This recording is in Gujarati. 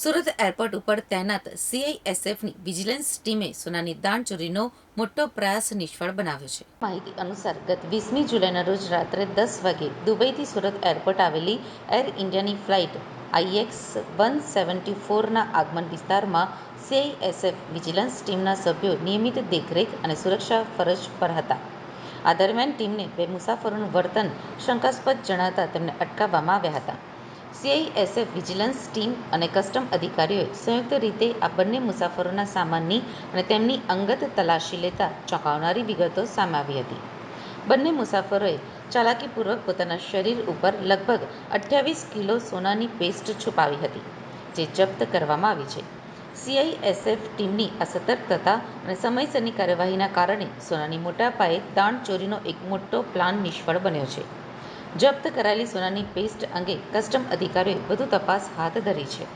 સુરત એરપોર્ટ ઉપર તૈનાત સીઆઈએસએફની વિજિલન્સ ટીમે સોનાની દાણચોરીનો મોટો પ્રયાસ નિષ્ફળ બનાવ્યો છે. માહિતી અનુસાર ગત વીસમી જુલાઈના રોજ રાત્રે દસ વાગે દુબઈથી સુરત એરપોર્ટ આવેલી એર ઇન્ડિયાની ફ્લાઇટ આઈએક્સ વન સેવન્ટી ફોરના આગમન વિસ્તારમાં સીઆઈએસએફ વિજિલન્સ ટીમના સભ્યો નિયમિત દેખરેખ અને સુરક્ષા ફરજ પર હતા. આ દરમિયાન ટીમને બે મુસાફરોનું વર્તન શંકાસ્પદ જણાતા તેમને અટકાવવામાં આવ્યા હતા. સીઆઈએસએફ વિજિલન્સ ટીમ અને કસ્ટમ અધિકારીઓએ સંયુક્ત રીતે આ બંને મુસાફરોના સામાનની અને તેમની અંગત તલાશી લેતા ચોંકાવનારી વિગતો સામે આવી હતી. બંને મુસાફરોએ ચાલાકીપૂર્વક પોતાના શરીર ઉપર લગભગ અઠ્યાવીસ કિલો સોનાની પેસ્ટ છુપાવી હતી, જે જપ્ત કરવામાં આવી છે. સીઆઈએસએફ ટીમની આ સતર્કતા અને સમયસરની કાર્યવાહીના કારણે સોનાની મોટા પાયે દાણચોરીનો એક મોટો પ્લાન નિષ્ફળ બન્યો છે. જપ્ત કરાયેલી સોનાની પેસ્ટ અંગે કસ્ટમ અધિકારીઓએ વધુ તપાસ હાથ ધરી છે.